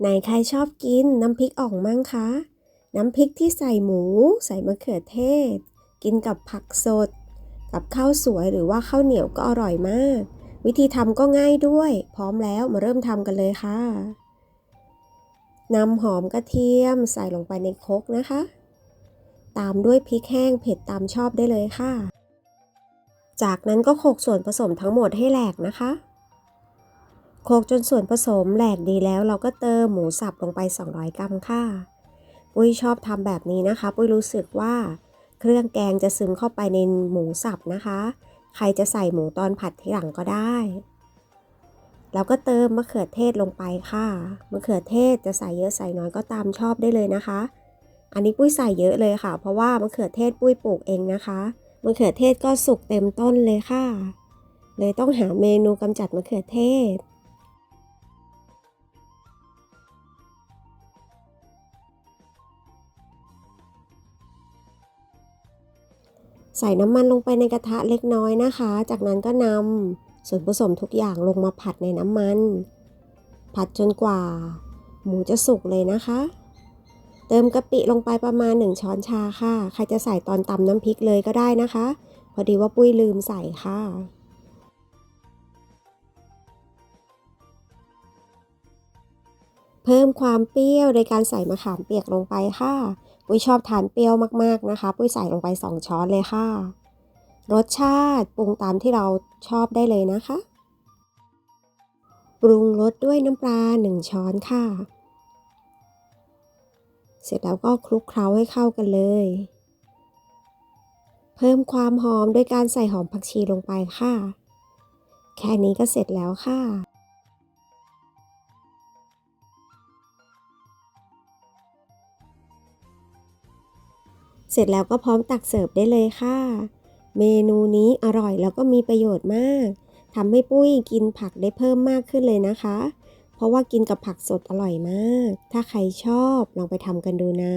ไหนใครชอบกินน้ำพริกอ่องมั่งคะ น้ำพริกที่ใส่หมู ใส่มะเขือเทศ กินกับผักสด กับข้าวสวยหรือว่าข้าวเหนียวก็อร่อยมาก วิธีทำก็ง่ายด้วย พร้อมแล้วมาเริ่มทำกันเลยค่ะนำหอมกระเทียมใส่ลงไปในครกนะคะ ตามด้วยพริกแห้งเผ็ดตามชอบได้เลยค่ะ จากนั้นก็โขลกส่วนผสมทั้งหมดให้แหลกนะคะ โขลกจนส่วนผสมแหลกดีแล้วเราก็เติมหมูสับลงไป 200 กรัมค่ะ ปุ้ยชอบทำแบบนี้นะคะ ปุ้ยรู้สึกว่า เครื่องแกงจะซึมเข้าไปในหมูสับนะคะ ใครจะใส่หมูตอนผัดที่หลังก็ได้ แล้วก็เติมมะเขือเทศลงไปค่ะ มะเขือเทศจะใส่เยอะใส่น้อยก็ตามชอบได้เลยนะคะ อันนี้ปุ้ยใส่เยอะเลยค่ะ เพราะว่ามะเขือเทศปุ้ยปลูกเองนะคะ มะเขือเทศก็สุกเต็มต้นเลยค่ะ เลยต้องหาเมนูกำจัดมะเขือเทศ ใส่น้ำมันลงไปในกระทะเล็กน้อยนะคะ จากนั้นก็นำส่วนผสมทุกอย่างลงมาผัดในน้ำมัน ผัดจนกว่า หมูจะสุกเลยนะคะ เติมกะปิลงไปประมาณ 1 ช้อนชาค่ะ ใครจะใส่ตอนตำน้ำพริกเลยก็ได้นะคะ พอดีว่าปุ้ยลืมใส่ค่ะ เพิ่มความเปรี้ยวโดยการใส่มะขามเปียกลงไปค่ะ ปุ้ยชอบทานเปรี้ยวมากๆนะคะ ปุ้ยใส่ลงไป 2 ช้อนเลยค่ะ รสชาติปรุงตามที่เราชอบได้เลยนะคะ ปรุงรสด้วยน้ำปลา 1 ช้อนค่ะ เสร็จแล้วก็คลุกเคล้าให้เข้ากันเลย เพิ่มความหอมด้วยการใส่หอมผักชีลงไปค่ะ แค่นี้ก็เสร็จแล้วค่ะ เสร็จแล้วก็พร้อมตักเสิร์ฟได้เลยค่ะ เมนูนี้อร่อยแล้วก็มีประโยชน์มากทำให้ปุ้ยกินผักได้เพิ่มมากขึ้นเลยนะคะ เพราะว่ากินกับผักสดอร่อยมาก ถ้าใครชอบลองไปทำกันดูนะ